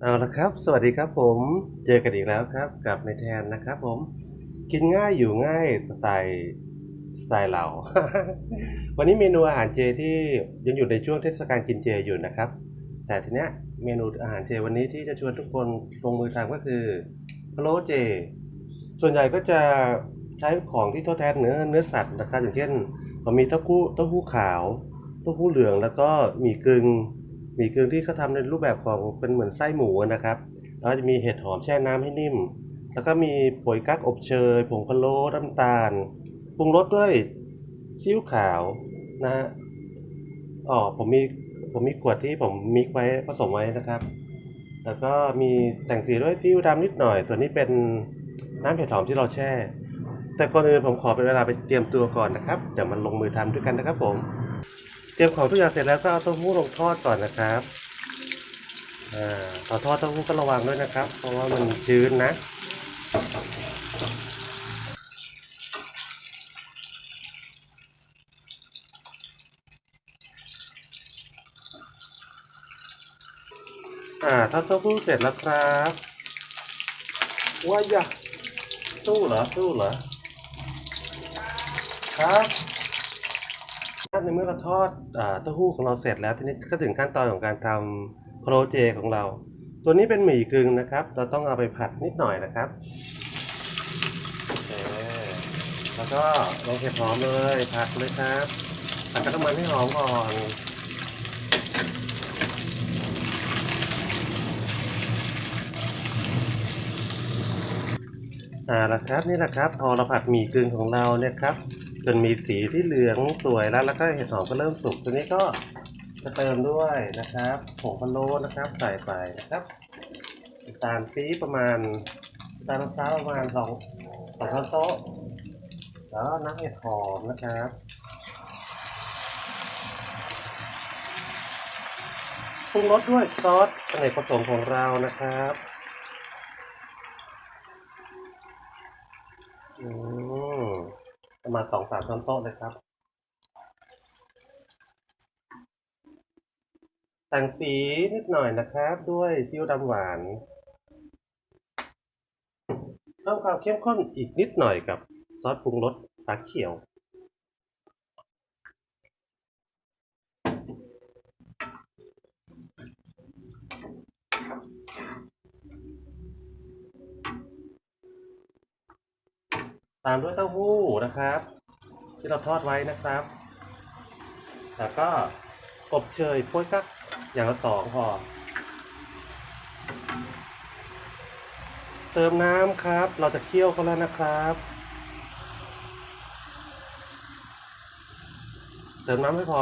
เอาละครับ สวัสดีครับผมเจอกันอีกแล้วครับ กับในแทนนะครับ ผมกินง่ายอยู่ง่ายสไตล์สไตล์เรา วันนี้เมนูอาหารเจที่ยังอยู่ในช่วงเทศกาลกินเจอยู่นะครับ แต่ทีเนี้ยเมนูอาหารเจวันนี้ที่จะชวนทุกคนลงมือทำก็คือพะโล้เจ ส่วนใหญ่ก็จะใช้ของที่ทดแทนเนื้อเนื้อสัตว์นะครับ อย่างเช่นผมมีเต้าหู้เต้าหู้ขาวเต้าหู้เหลืองแล้วก็หมี่กึ่ง หมี่กึ่งที่เขาทำในรูปแบบของเป็นเหมือนไส้หมูนะครับ แล้วจะมีเห็ดหอมแช่น้ำให้นิ่ม แล้วก็มีปุ๋ยกั๊กอบเชย ผงพะโล้น้ำตาล ปรุงรสด้วยซีอิ๊วขาวนะฮะ อ๋อ ผมมี ผมมีขวดที่ผมมิกไว้ผสมไว้นะครับ แล้วก็มีแต่งสีด้วยซีอิ๊วดำนิดหน่อย ส่วนนี้เป็นน้ำเห็ดหอมที่เราแช่ แต่ก่อนอื่นผมขอเป็นเวลาไปเตรียมตัวก่อนนะครับ เดี๋ยวมันลงมือทำด้วยกันนะครับผม เตรียมของทุกอย่างเสร็จแล้วก็เอาเต้าหู้ลงทอดก่อนนะครับอ่าตอทอดเต้าหู้ก็ระวังด้วยนะครับ เพราะว่ามันชื้นนะอ่าทอดเต้าหู้เสร็จแล้วครับว้ายะสู้เหรอสู้เหรอครับ มื่อเราทอดเต้าหู้ของเราเสร็จแล้วทีนี้ก็ถึงขั้นตอนของการทำโปรเจของเรา ตัวนี้เป็นหมี่กึ่งนะครับ เราต้องเอาไปผัดนิดหน่อยนะครับแล้วก็ลงเห็ดหอมเลยผัดเลยครับผัดกับน้ำมันให้หอมก่อนอ่าละครับนี่แหละครับ พอเราผัดหมี่กึ่งของเราเนี่ยครับ จนมีสีที่เหลืองสวยแล้ว แล้วก็เห็ดหอมก็เริ่มสุกตัวนี้ก็จะเติมด้วยนะครับผงพะโล้นะครับ ใส่ไปนะครับตาลปี๊บประมาณตาลมะพร้าวประมาณสองสองช้อนโต๊ะแล้วน้ำเห็ดหอมนะครับปรุงรสด้วยซอสอเนกประสงค์ของเรานะครับ อืมประ มาณสองสามช้อนโต๊ะเลยครับแต่งสีนิดหน่อยนะครับ ด้วยซีอิ๊วดำหวานเพิ่มความเข้มข้นอีกนิดหน่อยกับซอสปรุงรสฝาเขียว ตามด้วยเต้าหู้นะครับ ที่เราทอดไว้นะครับ แล้วก็อบเชยโป้ยกักอย่างละสองพอ เติมน้ำครับ เราจะเคี่ยวกันแล้วนะครับ เติมน้ำให้พอ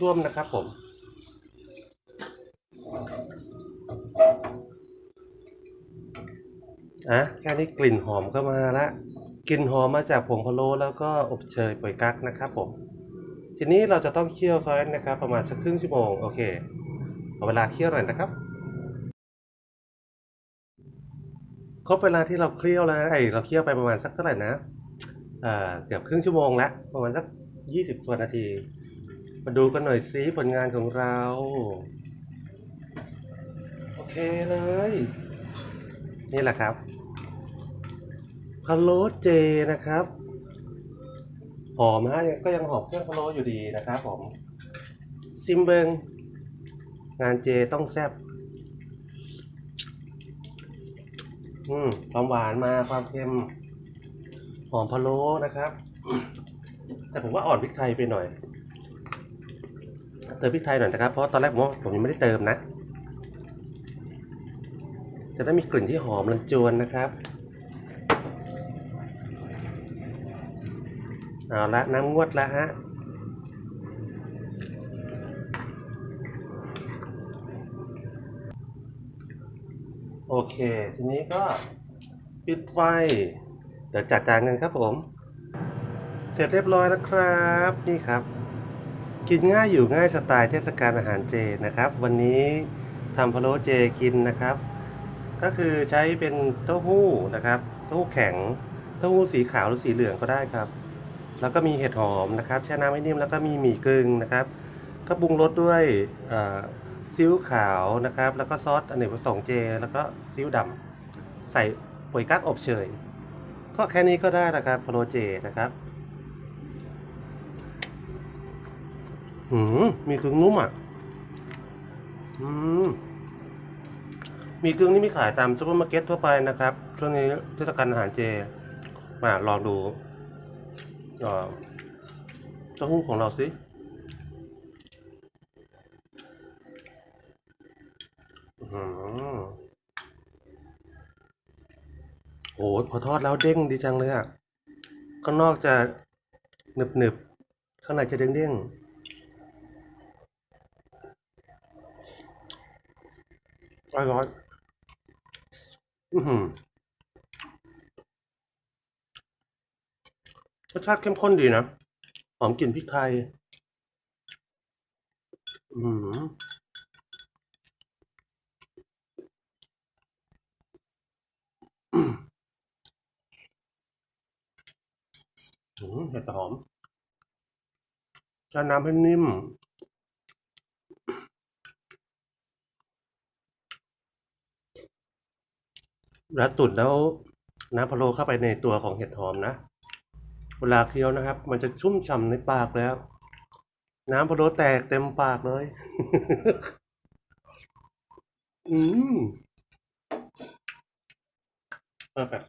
ท่วมๆนะครับผมอะแค่นี้กลิ่นหอมก็มาละ กลิ่นหอมมาจากผงพะโล้แล้วก็อบเชยป่วยกั๊กนะครับผม ทีนี้เราจะต้องเคี่ยวเขานะครับ ประมาณสักครึ่งชั่วโมงโอเคเอาเวลาเคี่ยวหน่อยนะครับครบเวลาที่เราเคี่ยวแล้วไอเราเคี่ยวไปประมาณสักเท่าไหร่นะอ่าเกือบครึ่งชั่วโมงและประมาณสักยี่สิบกว่านาที มาดูกันหน่อยซิผลงานของเรา โอเคเลย นี่แหละครับ พะโล้เจนะครับ หอมฮะก็ยังหอมเครื่องพะโล้อยู่ดีนะครับผมซิมเบิงงานเจต้องแซ่บอืมความหวานมาความเค็มหอมพะโล้นะครับ แต่ผมว่าอ่อนพริกไทยไปหน่อยเติมพริกไทยหน่อยนะครับ เพราะตอนแรกผมว่าผมยังไม่ได้เติมนะ จะได้มีกลิ่นที่หอมรันจวนนะครับ เอาละน้ำงวดแล้วฮะโอเค ทีนี้ก็ปิดไฟ เดี๋ยวจัดจานกันครับผม เสร็จเรียบร้อยแล้วครับ นี่ครับ กินง่ายอยู่ง่ายสไตล์เทศกาลอาหารเจนะครับ วันนี้ทำพะโล้เจกินนะครับ ก็คือใช้เป็นเต้าหู้นะครับ เต้าหู้แข็ง เต้าหู้สีขาวหรือสีเหลืองก็ได้ครับ แล้วก็มีเห็ดหอมนะครับ แช่น้ำให้นิ่มแล้วก็มีหมี่กึ่งนะครับ ก็ปรุงรสด้วยซีอิ๊วขาวนะครับ แล้วก็ซอสอเนกประสงค์เจ แล้วก็ซีอิ๊วดำใส่ปุ๋ยกั๊กอบเชยก็แค่นี้ก็ได้นะครับพะโลเจนะครับหืมมีกึ่งนุ่มอะอืมมีกึ่งนี่มีขายตามซูเปอร์มาร์เก็ตทั่วไปนะครับช่วงนี้เทศกาลอาหารเจมาลองดู เอ่อเต้าหู้ของเราสิอื้อหือโอ้พอทอดแล้วเด้งดีจังเลยอะข้างนอกจะหนึบหนึบข้างในจะเด้งเด้งอร่อยอือหือ รสชาติเข้มข้นดีนะ หอมกลิ่นพริกไทยอือหืออืมเห็ดหอมจะน้ำให้นิ่ม แล้วตุ๋นแล้วน้ำพะโล้เข้าไปในตัวของเห็ดหอมนะ วลาเคี้ยวนะครับ มันจะชุ่มฉ่ำในปากแล้ว น้ำพะโล้แตกเต็มปากเลย อืม perfect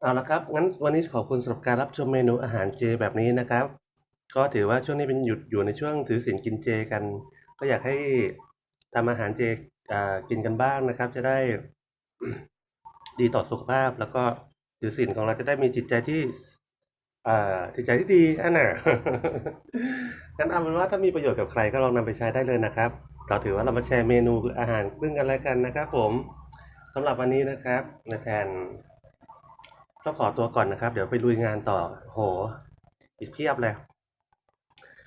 เอาละครับ งั้นวันนี้ขอบคุณสำหรับการรับชมเมนูอาหารเจแบบนี้นะครับ ก็ถือว่าช่วงนี้เป็นหยุดอยู่ในช่วงถือศีลกินเจกัน ก็อยากให้ทำอาหารเจ กินกันบ้างนะครับ จะได้ดีต่อสุขภาพ แล้วก็ถือศีลของเราจะได้มีจิตใจที่อ่าจิตใจที่ดีอันน่ะงั้นเอาเป็นว่าถ้ามีประโยชน์กับใครก็ลองนำไปใช้ได้เลยนะครับเราถือว่าเรามาแชร์เมนูอาหารซึ่งกันและกันนะครับ ผมสำหรับวันนี้นะครับในแทนต้องขอตัวก่อนนะครับ เดี๋ยวไปลุยงานต่อโห อีกเพียบเลย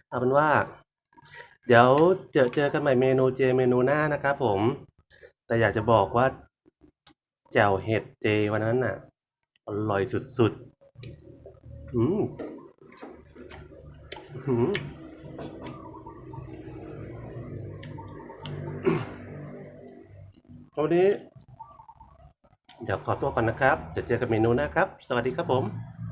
เอาเป็นว่า เดี๋ยวเจอเจอกันใหม่เมนูเจเมนูหน้านะครับผม แต่อยากจะบอกว่าแจ่วเห็ดเจวันนั้นน่ะ อร่อยสุดๆ อืมอื้อหืมวันนี้ เดี๋ยวขอตัวก่อนนะครับ เดี๋ยวเจอกันเมนูหน้าครับ สวัสดีครับผม